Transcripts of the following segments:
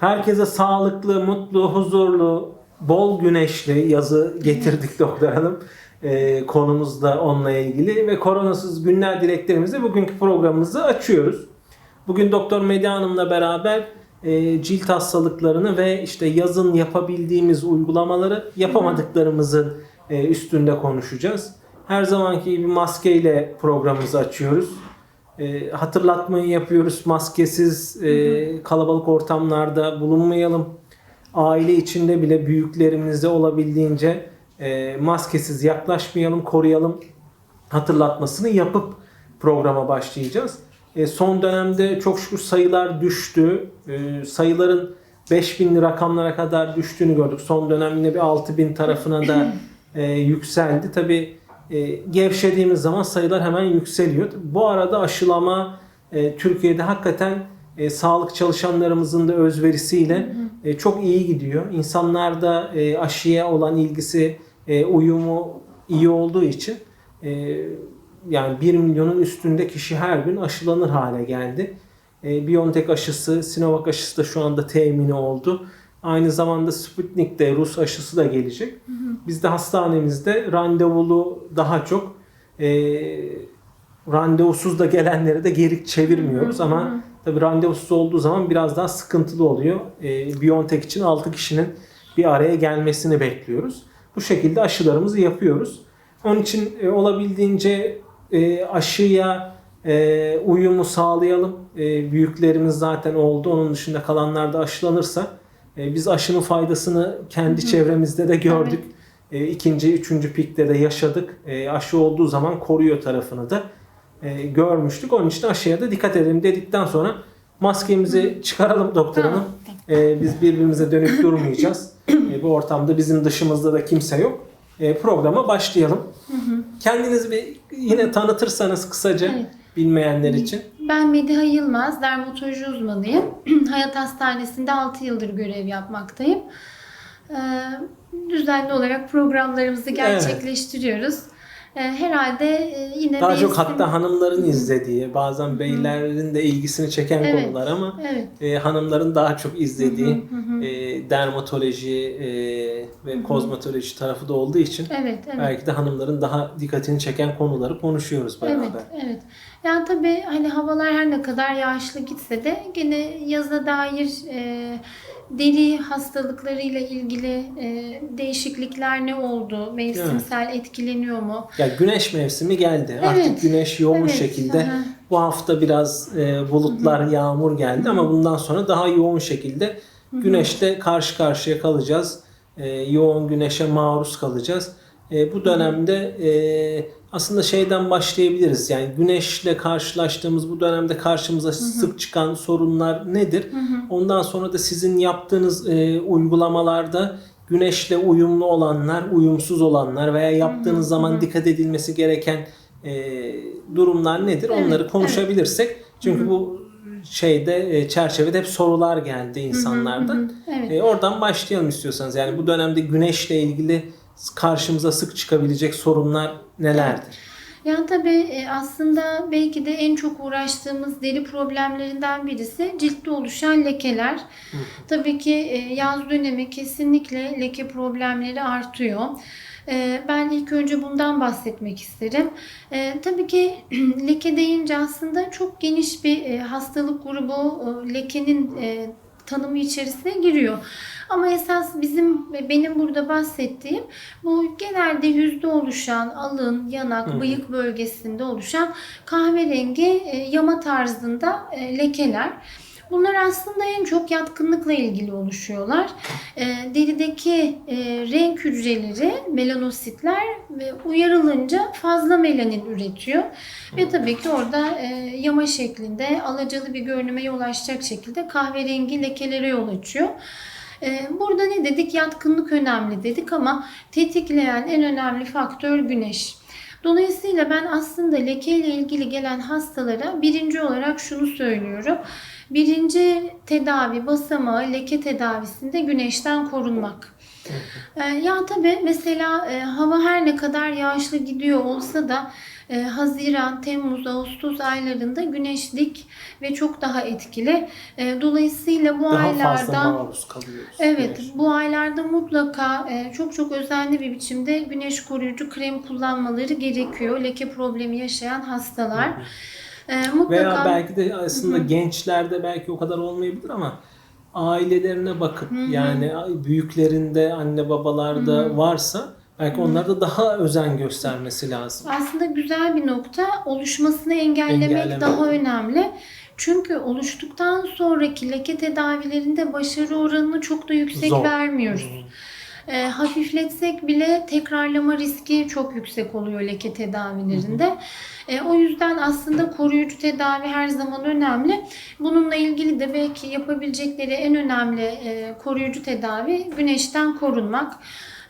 Herkese sağlıklı, mutlu, huzurlu, bol güneşli yazı getirdik doktor hanım. Ee, konumuz onunla ilgili ve koronasız günler dileklerimizle bugünkü programımızı açıyoruz. Bugün Doktor Medya Hanım'la beraber e, cilt hastalıklarını ve işte yazın yapabildiğimiz uygulamaları yapamadıklarımızın e, üstünde konuşacağız. Her zamanki gibi maskeyle programımızı açıyoruz. E, hatırlatmayı yapıyoruz. Maskesiz e, kalabalık ortamlarda bulunmayalım. Aile içinde bile büyüklerimizde olabildiğince e, maskesiz yaklaşmayalım, koruyalım hatırlatmasını yapıp programa başlayacağız. E, son dönemde çok şükür sayılar düştü. E, sayıların 5000 rakamlara kadar düştüğünü gördük. Son dönem yine bir 6000 tarafına da e, yükseldi. Tabi gevşediğimiz zaman sayılar hemen yükseliyor. Bu arada aşılama e, Türkiye'de hakikaten e, sağlık çalışanlarımızın da özverisiyle e, çok iyi gidiyor. İnsanlar da e, aşıya olan ilgisi, e, uyumu iyi olduğu için e, yani 1 milyonun üstünde kişi her gün aşılanır hale geldi. E, BioNTech aşısı, Sinovac aşısı da şu anda temini oldu. Aynı zamanda Sputnik de Rus aşısı da gelecek. Biz de hastanemizde randevulu daha çok e, randevusuz da gelenleri de geri çevirmiyoruz ama tabii randevusuz olduğu zaman biraz daha sıkıntılı oluyor. E, BioNTech için 6 kişinin bir araya gelmesini bekliyoruz. Bu şekilde aşılarımızı yapıyoruz. Onun için e, olabildiğince e, aşıya e, uyumu sağlayalım. E, büyüklerimiz zaten oldu. Onun dışında kalanlar da aşılanırsa e, biz aşının faydasını kendi çevremizde de gördük. E, ikinci, üçüncü pikte de yaşadık. E, aşı olduğu zaman koruyor tarafını da e, görmüştük. Onun için aşıya da dikkat edelim dedikten sonra maskemizi çıkaralım doktor hanım. E, biz birbirimize dönüp durmayacağız. E, bu ortamda bizim dışımızda da kimse yok. E, programa başlayalım. Kendinizi bir yine tanıtırsanız kısaca Evet. bilmeyenler için. Ben Mediha Yılmaz, dermatoloji uzmanıyım. Hayat Hastanesi'nde 6 yıldır görev yapmaktayım. Ee, düzenli olarak programlarımızı gerçekleştiriyoruz. Ee, herhalde e, yine Daha çok mevsim- hatta hanımların izlediği, bazen beylerin de ilgisini çeken Evet. konular ama Evet. e, hanımların daha çok izlediği e, dermatoloji e, ve kozmetoloji tarafı da olduğu için Evet, evet. belki de hanımların daha dikkatini çeken konuları konuşuyoruz beraber. Evet, evet. Yani tabii hani havalar her ne kadar yağışlı gitse de gene yaza dair e, deri hastalıklarıyla ilgili e, değişiklikler ne oldu? Mevsimsel etkileniyor mu? Ya güneş mevsimi geldi. Evet. Artık güneş yoğun Evet, şekilde aha. bu hafta biraz e, bulutlar, yağmur geldi ama bundan sonra daha yoğun şekilde güneşte karşı karşıya kalacağız. E, yoğun güneşe maruz kalacağız. E, bu dönemde e, aslında şeyden başlayabiliriz. Yani güneşle karşılaştığımız bu dönemde karşımıza sık çıkan sorunlar nedir? Ondan sonra da sizin yaptığınız e, uygulamalarda güneşle uyumlu olanlar, uyumsuz olanlar veya yaptığınız zaman dikkat edilmesi gereken e, durumlar nedir? Evet, Onları konuşabilirsek. Çünkü bu şeyde e, çerçevede hep sorular geldi insanlardan. Evet. E, oradan başlayalım istiyorsanız. Yani bu dönemde güneşle ilgili karşımıza sık çıkabilecek sorunlar nelerdir? Yani tabii e, aslında belki de en çok uğraştığımız deri problemlerinden birisi ciltte oluşan lekeler. Tabii ki e, yaz dönemi kesinlikle leke problemleri artıyor. E, Ben ilk önce bundan bahsetmek isterim. Tabii ki leke deyince aslında çok geniş bir hastalık grubu lekenin tanımı içerisine giriyor. Ama esas bizim ve benim burada bahsettiğim bu genelde yüzde oluşan alın, yanak, Hı hı. bıyık bölgesinde oluşan kahverengi e, yama tarzında e, lekeler. Bunlar aslında en çok yatkınlıkla ilgili oluşuyorlar. E, derideki e, renk hücreleri, melanositler uyarılınca fazla melanin üretiyor. Ve tabii ki orada e, yama şeklinde alacalı bir görünüme yol açacak şekilde kahverengi lekelere yol açıyor. E, Burada ne dedik? Yatkınlık önemli dedik ama tetikleyen en önemli faktör güneş. Dolayısıyla ben aslında leke ile ilgili gelen hastalara birinci olarak şunu söylüyorum. Birinci tedavi basamağı leke tedavisinde güneşten korunmak. Ee, ya tabii mesela e, hava her ne kadar yağışlı gidiyor olsa da e, Haziran, Temmuz, Ağustos aylarında güneşlik ve çok daha etkili. E, dolayısıyla bu Daha aylarda maruz kalıyoruz. Evet, güneşe. bu aylarda mutlaka çok çok özenli bir biçimde güneş koruyucu krem kullanmaları gerekiyor. Leke problemi yaşayan hastalar. E, mutlaka Veya belki de aslında gençlerde belki o kadar olmayabilir ama ailelerine bakıp yani büyüklerinde anne babalarda varsa belki onlar da daha özen göstermesi lazım. aslında güzel bir nokta. Oluşmasını engellemek, Engellemek. daha önemli. Çünkü oluştuktan sonraki leke tedavilerinde başarı oranını çok da yüksek Zor. vermiyoruz. E, hafifletsek bile tekrarlama riski çok yüksek oluyor leke tedavilerinde. E, o yüzden aslında koruyucu tedavi her zaman önemli. Bununla ilgili de belki yapabilecekleri en önemli e, koruyucu tedavi güneşten korunmak.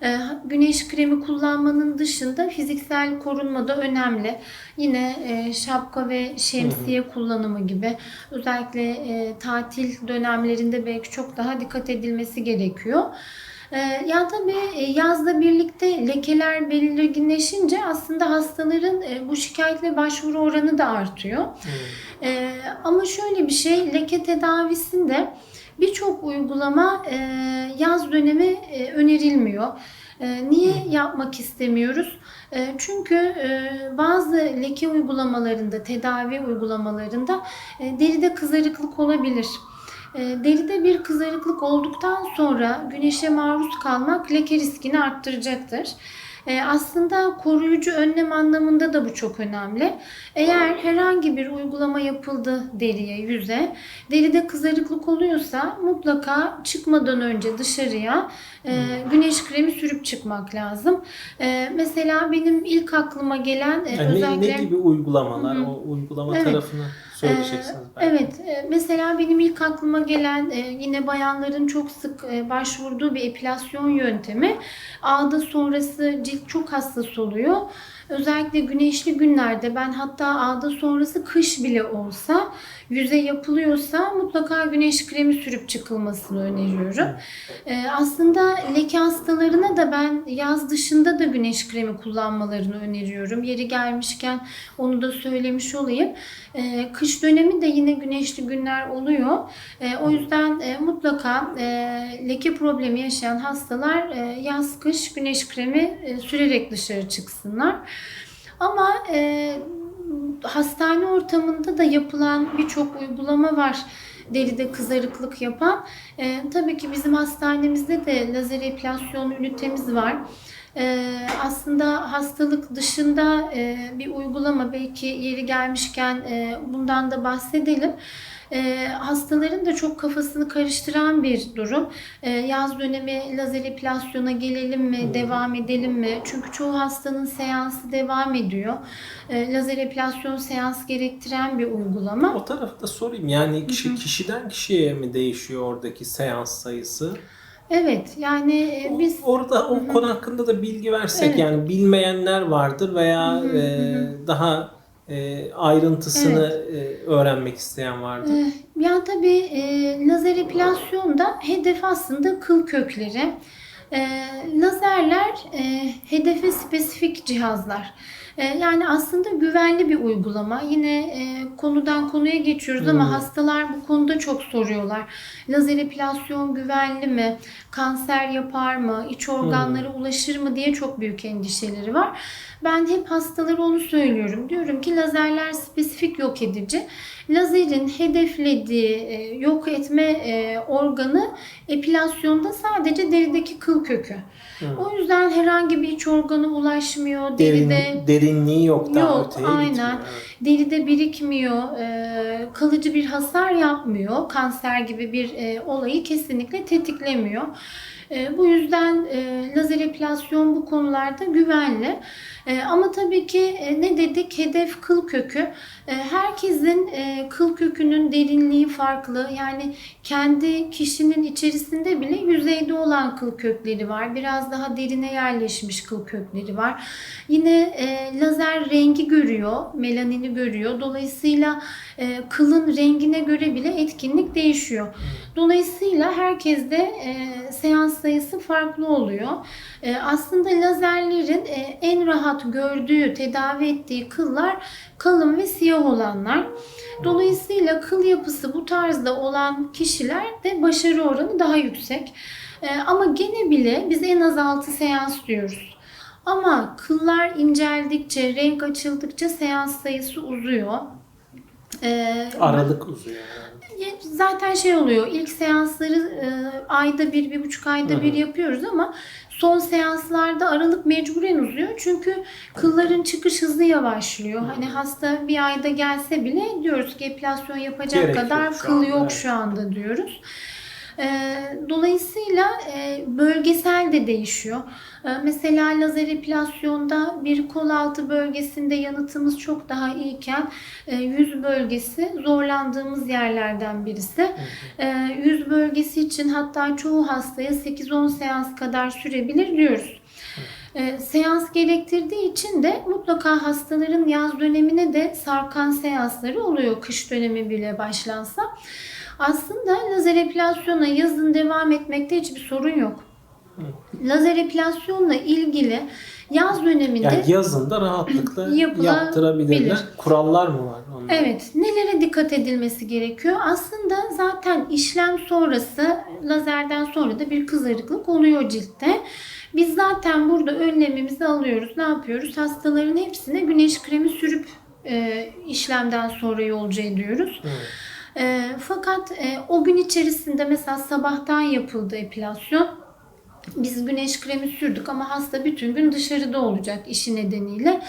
E, güneş kremi kullanmanın dışında fiziksel korunma da önemli. Yine e, şapka ve şemsiye kullanımı gibi özellikle e, tatil dönemlerinde belki çok daha dikkat edilmesi gerekiyor. Ee, ya tabii e, yazla birlikte lekeler belirginleşince aslında hastaların e, bu şikayetle başvuru oranı da artıyor. Ee, ama şöyle bir şey leke tedavisinde birçok uygulama e, yaz dönemi önerilmiyor. Niye yapmak istemiyoruz? Çünkü bazı leke uygulamalarında, tedavi uygulamalarında deride kızarıklık olabilir. E, Deride bir kızarıklık olduktan sonra güneşe maruz kalmak leke riskini arttıracaktır. E, Aslında koruyucu önlem anlamında da bu çok önemli. Eğer herhangi bir uygulama yapıldı deriye, yüze, deride kızarıklık oluyorsa mutlaka çıkmadan önce dışarıya e, güneş kremi sürüp çıkmak lazım. E, mesela benim ilk aklıma gelen e, Yani özellikle... ne gibi uygulamalar? Hı hı. O uygulama Evet. tarafını söyleyeceksiniz Ee. Evet, mesela benim ilk aklıma gelen yine bayanların çok sık e, başvurduğu bir epilasyon yöntemi. Ağda sonrası cilt çok hassas oluyor. Özellikle güneşli günlerde ben hatta ağda sonrası kış bile olsa yüze yapılıyorsa mutlaka güneş kremi sürüp çıkılmasını öneriyorum. Ee, aslında leke hastalarına da ben yaz dışında da güneş kremi kullanmalarını öneriyorum. Yeri gelmişken onu da söylemiş olayım. Ee, kış dönemi de yine güneşli günler oluyor. Ee, o yüzden e, mutlaka e, leke problemi yaşayan hastalar e, yaz kış güneş kremi e, sürerek dışarı çıksınlar. Ama e, hastane ortamında da yapılan birçok uygulama var deride kızarıklık yapan. E, tabii ki bizim hastanemizde de lazer epilasyon ünitemiz var. E, aslında hastalık dışında e, bir uygulama belki yeri gelmişken e, bundan da bahsedelim. E, hastaların da çok kafasını karıştıran bir durum. E, yaz dönemi lazer epilasyona gelelim mi, devam edelim mi? Çünkü çoğu hastanın seansı devam ediyor. E, lazer epilasyon seans gerektiren bir uygulama. O tarafı da sorayım. Yani kişi, kişiden kişiye mi değişiyor oradaki seans sayısı? Evet, yani e, biz Orada o konu hakkında da bilgi versek Evet. yani bilmeyenler vardır veya Hı hı, e, hı daha e, ayrıntısını e, öğrenmek isteyen vardır. Ee, Ya tabii e, lazer epilasyonda hedef aslında kıl kökleri. E, lazerler e, hedefe spesifik cihazlar. E, yani aslında güvenli bir uygulama. Yine e, konudan konuya geçiyoruz Hmm. ama hastalar bu konuda çok soruyorlar. Lazer epilasyon güvenli mi? Kanser yapar mı? İç organlara ulaşır mı diye çok büyük endişeleri var. Ben hep hastalara onu söylüyorum. Diyorum ki lazerler spesifik yok edici. Lazerin hedeflediği e, yok etme organı epilasyonda sadece derideki kıl kökü. Hı. O yüzden herhangi bir iç organa ulaşmıyor. Derin, Deride derinliği yok daha Yok, öteye aynen. gitmiyor. Evet. Deride birikmiyor, e, kalıcı bir hasar yapmıyor. Kanser gibi bir e, olayı kesinlikle tetiklemiyor. E, bu yüzden e, lazer epilasyon bu konularda güvenli. E, ama tabii ki e, ne dedik? Hedef kıl kökü. E, herkesin e, kıl kökünün derinliği farklı. Yani kendi kişinin içerisinde bile yüzeyde olan kıl kökleri var. Biraz daha derine yerleşmiş kıl kökleri var. Yine e, lazer rengi görüyor, melanini görüyor. Dolayısıyla e, kılın rengine göre bile etkinlik değişiyor. Dolayısıyla herkeste e, seans sayısı farklı oluyor. E, aslında lazerlerin e, en rahat gördüğü, tedavi ettiği kıllar kalın ve siyah olanlar. Dolayısıyla kıl yapısı bu tarzda olan kişilerde başarı oranı daha yüksek. E, ama gene bile biz en az 6 seans diyoruz. Ama kıllar inceldikçe, renk açıldıkça seans sayısı uzuyor. E, Aralık uzuyor. yani. ya Zaten şey oluyor. ilk seansları e, ayda bir, bir buçuk ayda Hı hı. bir yapıyoruz ama son seanslarda aralık mecburen uzuyor. Çünkü kılların çıkış hızı yavaşlıyor. Hani hasta bir ayda gelse bile diyoruz ki epilasyon yapacak Gerek kadar yok kıl anda, yok şu anda diyoruz. E, Dolayısıyla e, bölgesel de değişiyor. E, Mesela lazer epilasyonda bir kol altı bölgesinde yanıtımız çok daha iyiken e, yüz bölgesi zorlandığımız yerlerden birisi. E, Yüz bölgesi için hatta çoğu hastaya 8-10 seans kadar sürebilir diyoruz. E, seans gerektirdiği için de mutlaka hastaların yaz dönemine de sarkan seansları oluyor kış dönemi bile başlansa. Aslında lazer epilasyona yazın devam etmekte hiçbir sorun yok. Lazer epilasyonla ilgili yaz döneminde Yani yazın da rahatlıkla yaptırabilirler. Kurallar mı var? Onda? Evet, nelere dikkat edilmesi gerekiyor? Aslında zaten işlem sonrası, lazerden sonra da bir kızarıklık oluyor ciltte. Biz zaten burada önlemimizi alıyoruz. Ne yapıyoruz? Hastaların hepsine güneş kremi sürüp e, işlemden sonra yolcu ediyoruz. Evet. E, fakat e, o gün içerisinde mesela sabahtan yapıldı epilasyon. Biz güneş kremi sürdük ama hasta bütün gün dışarıda olacak işi nedeniyle.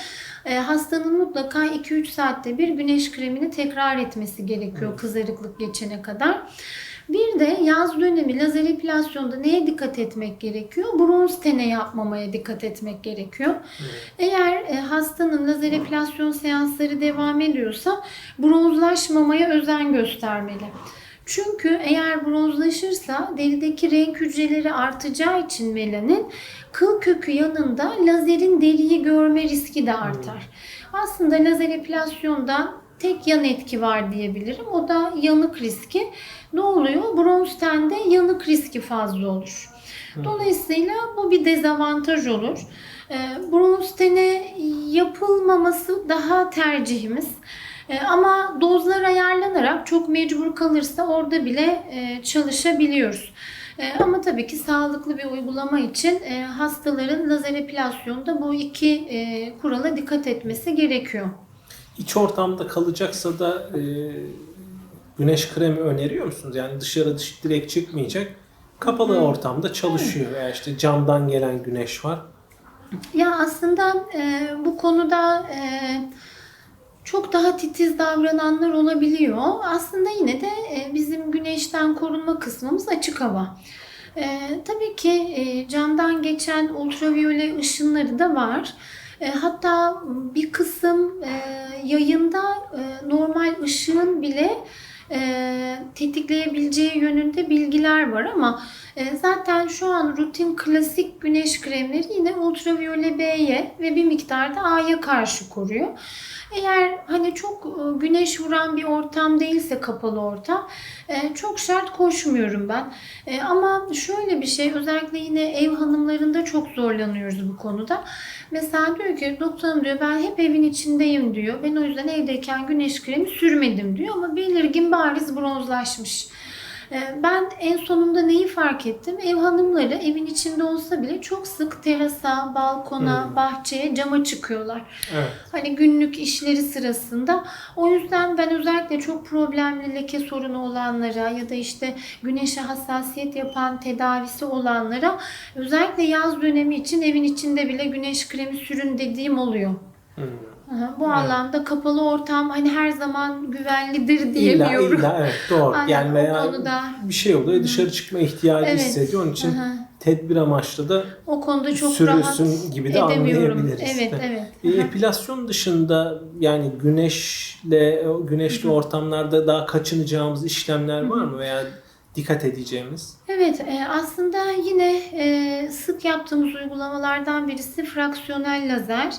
E, hastanın mutlaka 2-3 saatte bir güneş kremini tekrar etmesi gerekiyor kızarıklık geçene kadar. Bir de yaz dönemi lazer epilasyonda neye dikkat etmek gerekiyor? Bronz tene yapmamaya dikkat etmek gerekiyor. Eğer e, hastanın lazer epilasyon seansları devam ediyorsa bronzlaşmamaya özen göstermeli. Çünkü eğer bronzlaşırsa derideki renk hücreleri artacağı için melanin kıl kökü yanında lazerin deriyi görme riski de artar. Aslında lazer epilasyonda tek yan etki var diyebilirim. O da yanık riski. Ne oluyor? Bronz tende yanık riski fazla olur. Dolayısıyla bu bir dezavantaj olur. Ee, Bronz tene yapılmaması daha tercihimiz. Ee, Ama dozlar ayarlanarak çok mecbur kalırsa orada bile e, çalışabiliyoruz. Ee, Ama tabii ki sağlıklı bir uygulama için e, hastaların lazer epilasyonda bu iki e, kurala dikkat etmesi gerekiyor. İç ortamda kalacaksa da e, güneş kremi öneriyor musunuz? Yani dışarı dış, direkt çıkmayacak. Kapalı ortamda çalışıyor. Veya işte camdan gelen güneş var. Ya aslında e, bu konuda e, çok daha titiz davrananlar olabiliyor. Aslında yine de e, bizim güneşten korunma kısmımız açık hava. E, tabii ki e, camdan geçen ultraviyole ışınları da var. E, hatta bir kısım e, yayında e, normal ışığın bile e, tetikleyebileceği yönünde bilgiler var ama e, zaten şu an rutin klasik güneş kremleri yine ultraviyole B'ye ve bir miktarda A'ya karşı koruyor. Eğer hani çok e, güneş vuran bir ortam değilse kapalı ortam e, çok şart koşmuyorum ben. E, Ama şöyle bir şey özellikle yine ev hanımlarında çok zorlanıyoruz bu konuda. Mesela diyor ki doktorum diyor ben hep evin içindeyim diyor. Ben o yüzden evdeyken güneş kremi sürmedim diyor ama belirgin bariz bronzlaşmış. Ee, Ben en sonunda neyi fark ettim? Ev hanımları evin içinde olsa bile çok sık terasa, balkona, Hmm. bahçeye, cama çıkıyorlar. Evet. Hani günlük işleri sırasında. O yüzden ben özellikle çok problemli leke sorunu olanlara ya da işte güneşe hassasiyet yapan tedavisi olanlara özellikle yaz dönemi için evin içinde bile güneş kremi sürün dediğim oluyor. Hmm. Aha, Bu anlamda kapalı ortam hani her zaman güvenlidir İlla, diyemiyorum. illa evet doğru. Aynen, yani o veya konuda. bir şey oluyor dışarı çıkma ihtiyacı Evet. hissediyor. Onun için Aha. tedbir amaçlı da O konuda çok Sürünsün rahat gibi de edemiyorum. anlayabiliriz. Evet, Evet. E, Aha. epilasyon dışında yani güneşle güneşli ortamlarda daha kaçınacağımız işlemler var mı veya dikkat edeceğimiz? Evet, e, aslında yine e, sık yaptığımız uygulamalardan birisi fraksiyonel lazer.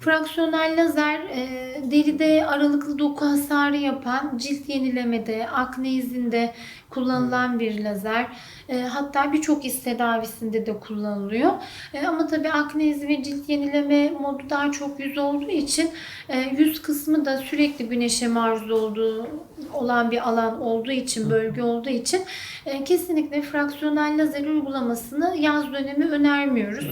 Fraksiyonel lazer e, deride aralıklı doku hasarı yapan, cilt yenilemede, akne izinde kullanılan bir lazer. E, hatta birçok iz tedavisinde de kullanılıyor. E, ama tabii akne izi ve cilt yenileme modu daha çok yüz olduğu için e, yüz kısmı da sürekli güneşe maruz olduğu olan bir alan olduğu için, bölge olduğu için e, kesinlikle fraksiyonel lazer uygulamasını yaz dönemi önermiyoruz.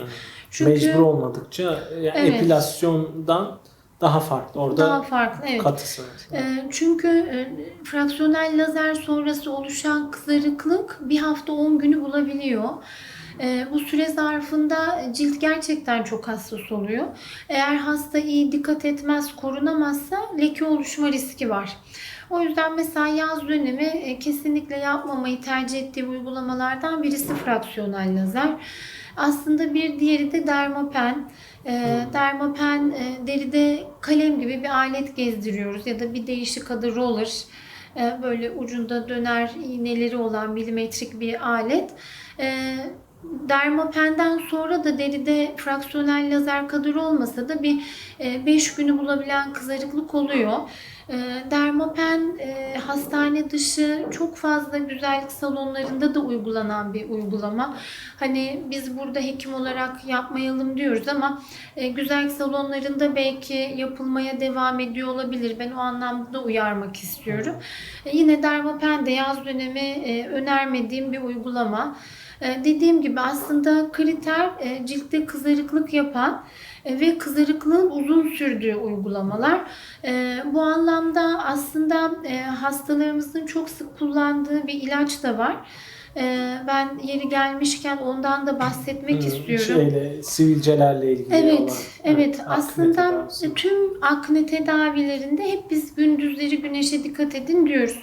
Çünkü Mecbur olmadıkça yani Evet. epilasyondan daha farklı. Orada daha farklı. Evet. katısı. E, Çünkü e, fraksiyonel lazer sonrası oluşan kızarıklık bir hafta 10 günü bulabiliyor. E, Bu süre zarfında cilt gerçekten çok hassas oluyor. Eğer hasta iyi dikkat etmez, korunamazsa leke oluşma riski var. O yüzden mesela yaz dönemi e, kesinlikle yapmamayı tercih ettiğim uygulamalardan birisi fraksiyonel lazer. Aslında bir diğeri de dermapen. E, dermapen e, deride kalem gibi bir alet gezdiriyoruz ya da bir değişik adı roller. E, böyle ucunda döner iğneleri olan milimetrik bir alet. E, dermapenden sonra da deride fraksiyonel lazer kadar olmasa da bir 5 günü bulabilen kızarıklık oluyor. E, dermapen e, hastane dışı çok fazla güzellik salonlarında da uygulanan bir uygulama. Hani biz burada hekim olarak yapmayalım diyoruz ama e, güzellik salonlarında belki yapılmaya devam ediyor olabilir. Ben o anlamda da uyarmak istiyorum. E, yine dermapen de yaz dönemi önermediğim bir uygulama. Dediğim gibi aslında kriter ciltte kızarıklık yapan ve kızarıklığın uzun sürdüğü uygulamalar. E, bu anlamda aslında e, hastalarımızın çok sık kullandığı bir ilaç da var. E, ben yeri gelmişken ondan da bahsetmek Hı, istiyorum. Şeyle, sivilcelerle ilgili Evet, olan. evet. akne Aslında tedavisi. tüm akne tedavilerinde hep biz gündüzleri güneşe dikkat edin diyoruz.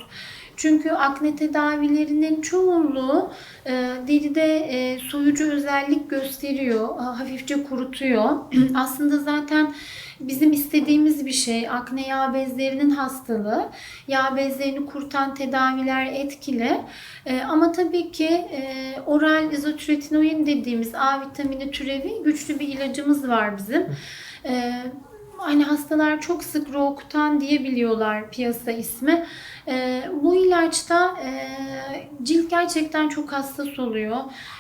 Çünkü akne tedavilerinin çoğunluğu e, deride e, soyucu özellik gösteriyor, hafifçe kurutuyor. Aslında zaten bizim istediğimiz bir şey akne yağ bezlerinin hastalığı. Yağ bezlerini kurutan tedaviler etkili. E, ama tabii ki e, oral izotretinoin dediğimiz A vitamini türevi güçlü bir ilacımız var bizim. E, Hani hastalar çok sık Roacutan diyebiliyorlar piyasa ismi. E, bu ilaçta e, cilt gerçekten çok hassas oluyor.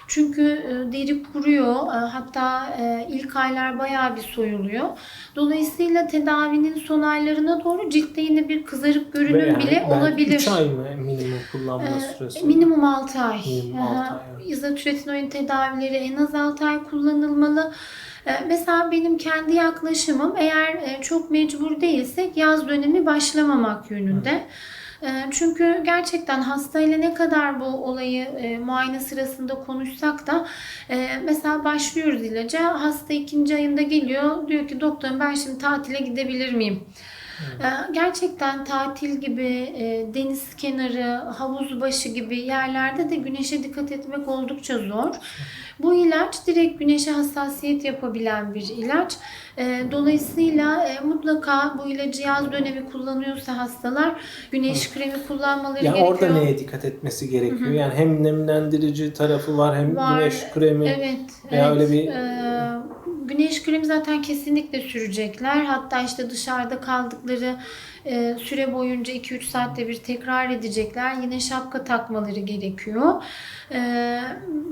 Çünkü e, deri kuruyor. E, hatta e, ilk aylar bayağı bir soyuluyor. Dolayısıyla tedavinin son aylarına doğru ciltte yine bir kızarık Ve görünüm yani bile belki olabilir. üç ay mı minimum kullanma Ee, süresi? Minimum 6 ay. Minimum Aha. altı ay, evet. İzotretinoin tedavileri en az 6 ay kullanılmalı. Ee, Mesela benim kendi yaklaşımım eğer e, çok mecbur değilsek yaz dönemi başlamamak yönünde. Ee, Çünkü gerçekten hastayla ne kadar bu olayı e, muayene sırasında konuşsak da e, mesela başlıyoruz ilaca hasta ikinci ayında geliyor diyor ki doktorum ben şimdi tatile gidebilir miyim? Ee, Gerçekten tatil gibi, e, deniz kenarı, havuz başı gibi yerlerde de güneşe dikkat etmek oldukça zor. Bu ilaç direkt güneşe hassasiyet yapabilen bir ilaç. Ee, Dolayısıyla e, mutlaka bu ilacı yaz dönemi kullanıyorsa hastalar güneş kremi kullanmaları Yani gerekiyor. orada neye dikkat etmesi gerekiyor? Yani hem nemlendirici tarafı var hem Var, güneş kremi. Evet. Veya evet. öyle bir- Ee, güneş kremi zaten kesinlikle sürecekler. Hatta işte dışarıda kaldıkları e, süre boyunca 2-3 saatte bir tekrar edecekler. Yine şapka takmaları gerekiyor. Ee,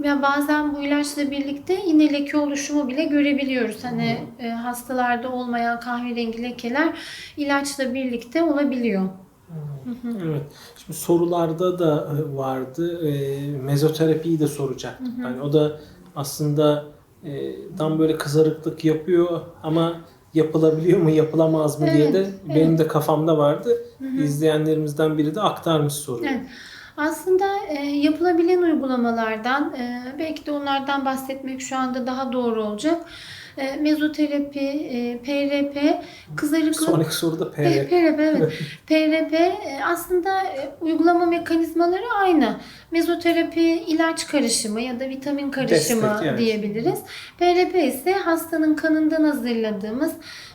ya bazen bu ilaçla birlikte yine leke oluşumu bile görebiliyoruz. Hani e, hastalarda olmayan kahverengi lekeler ilaçla birlikte olabiliyor. Evet. Şimdi sorularda da e, vardı. E, mezoterapiyi de soracaktık. Yani o da aslında e, tam böyle kızarıklık yapıyor ama yapılabiliyor mu yapılamaz mı diye de evet. benim de kafamda vardı. İzleyenlerimizden biri de aktarmış soruyu. Evet. Aslında e, yapılabilen uygulamalardan e, belki de onlardan bahsetmek şu anda daha doğru olacak. E, mezoterapi, e, PRP, kızarıklık Sonraki soruda PRP, PRP. evet. PRP e, aslında e, uygulama mekanizmaları aynı. Mezoterapi ilaç karışımı ya da vitamin karışımı Destek, evet. diyebiliriz. PRP ise hastanın kanından hazırladığımız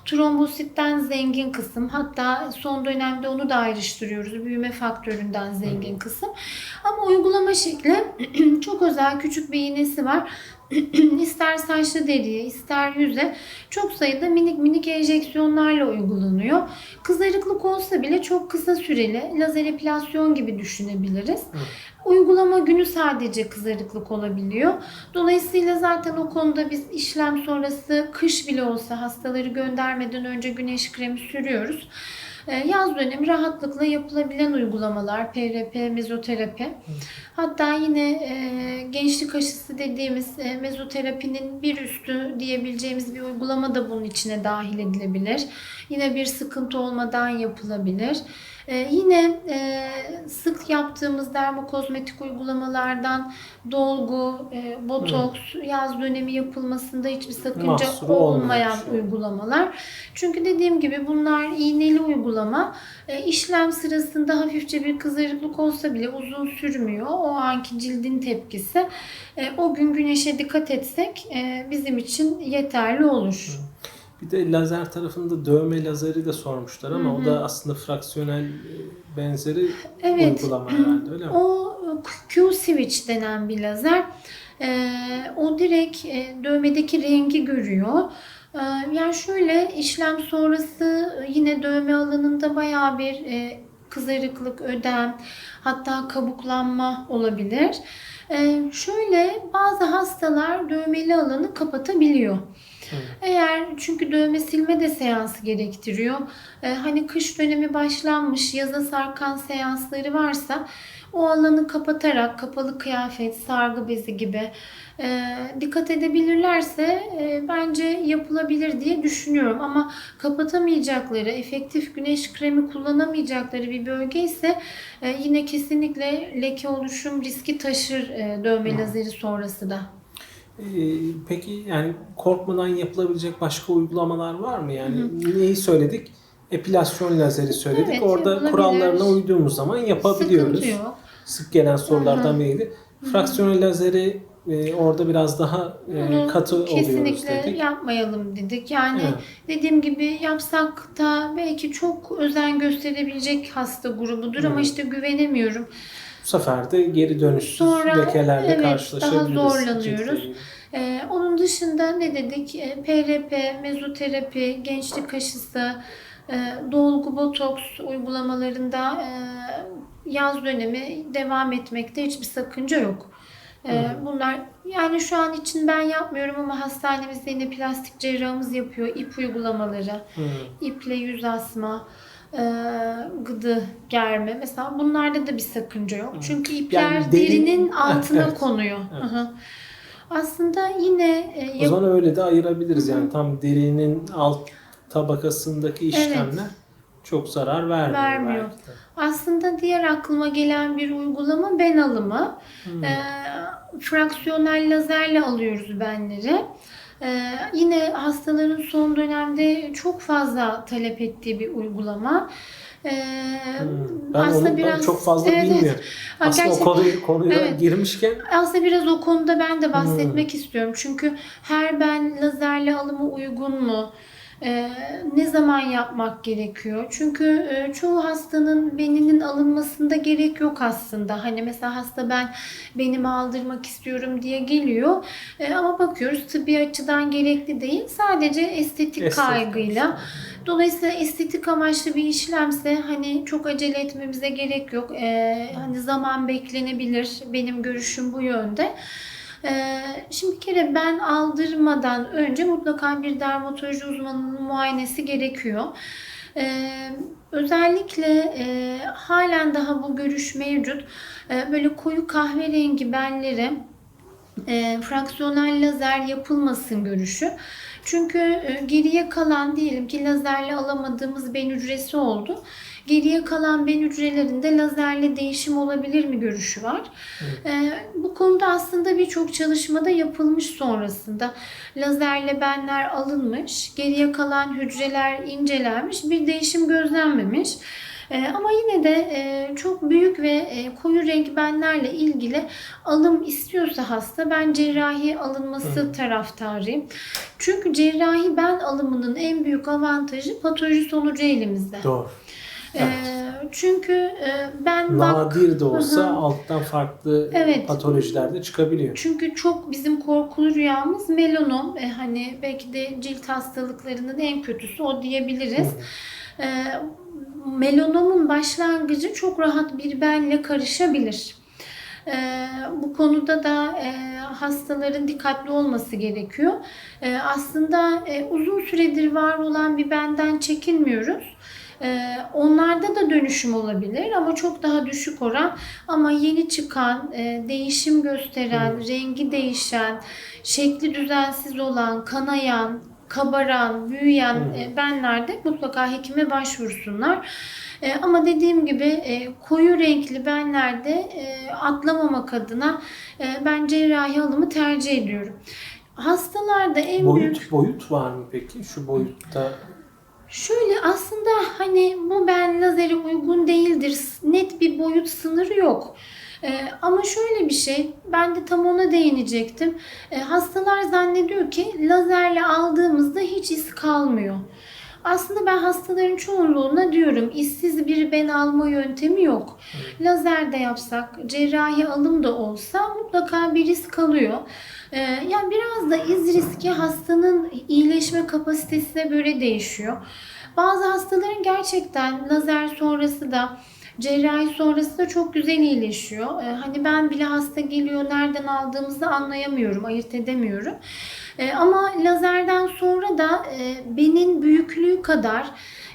trombositten zengin kısım. Hatta son dönemde onu da ayrıştırıyoruz. Büyüme faktöründen zengin kısım. Ama uygulama şekli çok özel küçük bir iğnesi var. ister saçlı deriye, ister yüze çok sayıda minik minik enjeksiyonlarla uygulanıyor. Kızarıklık olsa bile çok kısa süreli lazer epilasyon gibi düşünebiliriz. Uygulama günü sadece kızarıklık olabiliyor. Dolayısıyla zaten o konuda biz işlem sonrası kış bile olsa hastaları göndermeden önce güneş kremi sürüyoruz. Ee, Yaz dönemi rahatlıkla yapılabilen uygulamalar, PRP, mezoterapi. Hatta yine e, gençlik aşısı dediğimiz e, mezoterapinin bir üstü diyebileceğimiz bir uygulama da bunun içine dahil edilebilir. Yine bir sıkıntı olmadan yapılabilir. E, yine e, sık yaptığımız dermokozmetik uygulamalardan dolgu, e, botoks, yaz dönemi yapılmasında hiçbir sakınca Mahsuru olmayan şey. uygulamalar. Çünkü dediğim gibi bunlar iğneli uygulama. E, işlem sırasında hafifçe bir kızarıklık olsa bile uzun sürmüyor. O anki cildin tepkisi. E, o gün güneşe dikkat etsek e, bizim için yeterli olur. Bir de lazer tarafında dövme lazeri de sormuşlar ama o da aslında fraksiyonel e, benzeri Evet. uygulama herhalde öyle mi? O Q-switch denen bir lazer. Ee, o direkt e, dövmedeki rengi görüyor. Ee, yani şöyle işlem sonrası yine dövme alanında bayağı bir e, kızarıklık, ödem, hatta kabuklanma olabilir. Ee, şöyle bazı hastalar dövmeli alanı kapatabiliyor. Eğer çünkü dövme silme de seansı gerektiriyor. Ee, hani kış dönemi başlanmış, yaza sarkan seansları varsa o alanı kapatarak kapalı kıyafet, sargı bezi gibi e, dikkat edebilirlerse e, bence yapılabilir diye düşünüyorum. Ama kapatamayacakları, efektif güneş kremi kullanamayacakları bir bölge ise e, yine kesinlikle leke oluşum riski taşır e, dövme lazeri sonrası da. Ee, peki yani korkmadan yapılabilecek başka uygulamalar var mı? Yani neyi söyledik? Epilasyon lazeri söyledik. Evet, Orada kurallarına uyduğumuz zaman yapabiliyoruz. Sıkıntı yok. Sık gelen sorulardan biriydi. Fraksiyonel lazeri e, orada biraz daha e, katı oluyoruz kesinlikle dedik. yapmayalım dedik. Yani Evet. dediğim gibi yapsak da belki çok özen gösterebilecek hasta grubudur ama Evet. işte güvenemiyorum. Bu sefer de geri dönüşsüz Sonra, lekelerle evet, karşılaşabiliriz. daha zorlanıyoruz. Ee, onun dışında ne dedik? Ee, PRP, mezoterapi, gençlik aşısı, e, dolgu, botoks uygulamalarında e, yaz dönemi devam etmekte hiçbir sakınca yok. Ee, bunlar yani şu an için ben yapmıyorum ama hastanemizde yine plastik cerrahımız yapıyor ip uygulamaları. Hı. iple yüz asma, e, gıdı germe. Mesela bunlarda da bir sakınca yok. Çünkü ipler Yani deri- derinin altına Evet. konuyor. Evet. Aslında yine e, O yap- zaman öyle de ayırabiliriz yani tam derinin alt tabakasındaki işlemler çok zarar vermiyor. Vermiyor. belki de. Aslında diğer aklıma gelen bir uygulama ben alımı. Hmm. E, fraksiyonel lazerle alıyoruz benleri. E, yine hastaların son dönemde çok fazla talep ettiği bir uygulama. E, Hmm. Ben aslında onu biraz- çok fazla Evet, evet. bilmiyorum. Ha, Aslında gerçekten- o konuyu, konuya Evet. girmişken Aslında biraz o konuda ben de bahsetmek Hmm. istiyorum. Çünkü her ben lazerle alımı uygun mu? Ee, ne zaman yapmak gerekiyor? Çünkü e, çoğu hastanın beninin alınmasında gerek yok aslında. Hani mesela hasta ben benimi aldırmak istiyorum diye geliyor. E, ama bakıyoruz tıbbi açıdan gerekli değil. Sadece estetik, Estetik kaygıyla. Dolayısıyla estetik amaçlı bir işlemse hani çok acele etmemize gerek yok. Ee, hani zaman beklenebilir. Benim görüşüm bu yönde. Ee, şimdi bir kere ben aldırmadan önce mutlaka bir dermatoloji uzmanının muayenesi gerekiyor. Ee, özellikle e, halen daha bu görüş mevcut. Ee, böyle koyu kahverengi benleri e, fraksiyonel lazer yapılmasın görüşü. Çünkü e, geriye kalan diyelim ki lazerle alamadığımız ben hücresi oldu. Geriye kalan ben hücrelerinde lazerle değişim olabilir mi görüşü var. E, bu konuda aslında birçok çalışmada yapılmış sonrasında. Lazerle benler alınmış, geriye kalan hücreler incelenmiş, bir değişim gözlenmemiş. E, ama yine de e, çok büyük ve e, koyu renk benlerle ilgili alım istiyorsa hasta ben cerrahi alınması taraftarıyım. Çünkü cerrahi ben alımının en büyük avantajı patoloji sonucu elimizde. Doğru. E, çünkü e, ben Nadir de olsa Hı hı. alttan farklı Evet. patolojiler de çıkabiliyor. Çünkü çok bizim korkulu rüyamız melanom. E, hani belki de cilt hastalıklarının en kötüsü o diyebiliriz. E, melanomun başlangıcı çok rahat bir benle karışabilir. E, bu konuda da e, hastaların dikkatli olması gerekiyor. E, aslında e, uzun süredir var olan bir benden çekinmiyoruz. E, onlarda da dönüşüm olabilir ama çok daha düşük oran. Ama yeni çıkan, e, değişim gösteren, rengi değişen, şekli düzensiz olan, kanayan, kabaran, büyüyen e, benlerde mutlaka hekime başvursunlar. E, ama dediğim gibi e, koyu renkli benlerde e, atlamamak adına e, ben cerrahi alımı tercih ediyorum. Hastalarda en büyük Boyut boyut var mı peki? Şu boyutta Şöyle aslında hani bu ben lazere uygun değildir. Net bir boyut sınırı yok. Ee, ama şöyle bir şey, ben de tam ona değinecektim. Ee, hastalar zannediyor ki lazerle aldığımızda hiç iz kalmıyor. Aslında ben hastaların çoğunluğuna diyorum işsiz bir ben alma yöntemi yok. Lazer de yapsak, cerrahi alım da olsa mutlaka bir risk kalıyor. Ee, yani biraz da iz riski hastanın iyileşme kapasitesine göre değişiyor. Bazı hastaların gerçekten lazer sonrası da cerrahi sonrası da çok güzel iyileşiyor. Ee, hani ben bile hasta geliyor nereden aldığımızı anlayamıyorum, ayırt edemiyorum. Ee, ama lazerden sonra da e, benin büyüklüğü kadar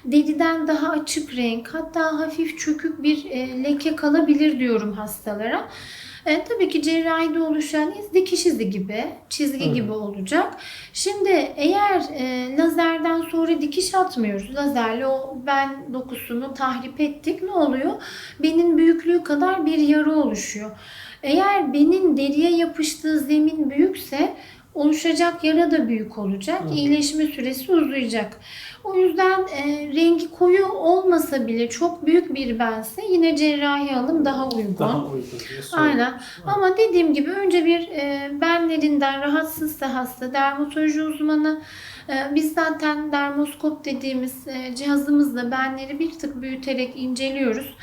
deriden daha açık renk hatta hafif çökük bir e, leke kalabilir diyorum hastalara. E, tabii ki cerrahide oluşan iz dikiş izi gibi, çizgi Hı. gibi olacak. Şimdi eğer e, lazerden sonra dikiş atmıyoruz, lazerle o ben dokusunu tahrip ettik ne oluyor? Benin büyüklüğü kadar bir yara oluşuyor. Eğer benin deriye yapıştığı zemin büyükse oluşacak yara da büyük olacak. Hı. iyileşme süresi uzayacak. O yüzden e, rengi koyu olmasa bile çok büyük bir bense yine cerrahi alım daha uygun. daha uygun. Aynen. Ama dediğim gibi önce bir e, benlerinden rahatsızsa hasta dermatoloji uzmanı e, biz zaten dermoskop dediğimiz e, cihazımızla benleri bir tık büyüterek inceliyoruz.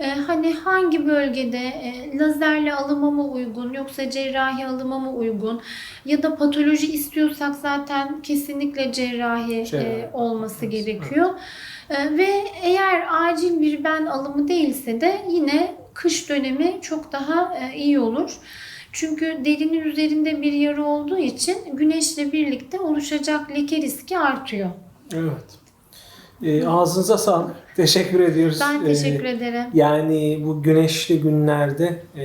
E, hani hangi bölgede e, lazerle alıma mı uygun yoksa cerrahi alıma mı uygun ya da patoloji istiyorsak zaten kesinlikle cerrahi Cerrahi. e, olması gerekiyor. E, ve eğer acil bir ben alımı değilse de yine kış dönemi çok daha e, iyi olur. Çünkü derinin üzerinde bir yara olduğu için güneşle birlikte oluşacak leke riski artıyor. Evet. Ee, ağzınıza sağlık. Teşekkür ediyoruz. Ben teşekkür Ee, ederim. Yani bu güneşli günlerde e,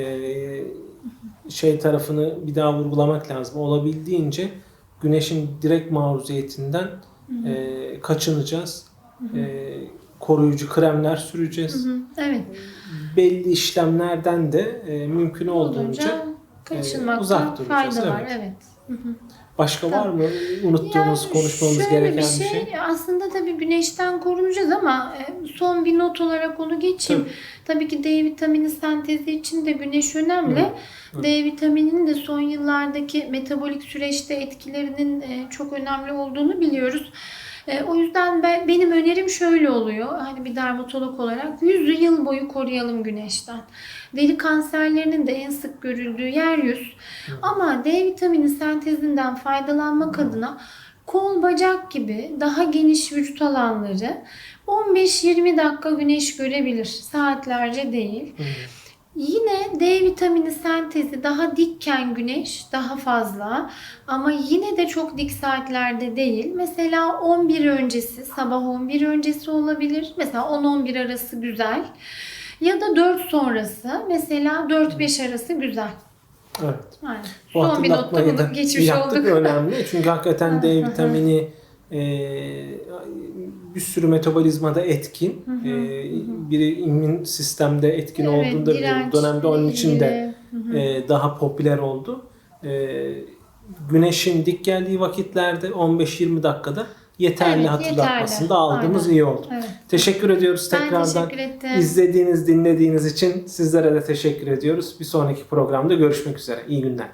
şey tarafını bir daha vurgulamak lazım. Olabildiğince güneşin direkt maruziyetinden e, kaçınacağız. E, koruyucu kremler süreceğiz. Hı hı, Evet. Belli işlemlerden de e, mümkün olduğunca Olunca kaçınmakta uzak duracağız, fayda var. evet. Evet. Hı hı. Başka var mı unuttuğumuz, Yani konuşmamız gereken bir bir şey, şey? aslında tabii güneşten korunacağız ama e, son bir not olarak onu geçeyim. Tabii ki D vitamini sentezi için de güneş önemli. Hı, hı. D vitamininin de son yıllardaki metabolik süreçte etkilerinin e, çok önemli olduğunu biliyoruz. E, O yüzden ben, benim önerim şöyle oluyor. Hani bir dermatolog olarak 100 yıl boyu koruyalım güneşten. Deri kanserlerinin de en sık görüldüğü yer yüz. Ama D vitamini sentezinden faydalanmak adına kol bacak gibi daha geniş vücut alanları 15-20 dakika güneş görebilir. Saatlerce değil. Hı. Yine D vitamini sentezi daha dikken güneş daha fazla ama yine de çok dik saatlerde değil. Mesela 11 öncesi, sabah 11 öncesi olabilir. Mesela 10-11 arası güzel. Ya da 4 sonrası mesela 4-5 arası güzel. Evet. Bu Son bir notta bunu geçmiş yaptık. olduk. önemli. Çünkü hakikaten D vitamini e, bir sürü metabolizmada etkin. Hı hı, E, hı. biri immün sistemde etkin olduğunu da biliyoruz. Bu dönemde onun için de e, daha popüler oldu. E, güneşin dik geldiği vakitlerde 15-20 dakikada yeterli Evet, hatırlatmasını yeterli. aldığımız Aynen. iyi oldu. Evet. Teşekkür ediyoruz Ben tekrardan. teşekkür. İzlediğiniz, dinlediğiniz için sizlere de teşekkür ediyoruz. Bir sonraki programda görüşmek üzere. İyi günler.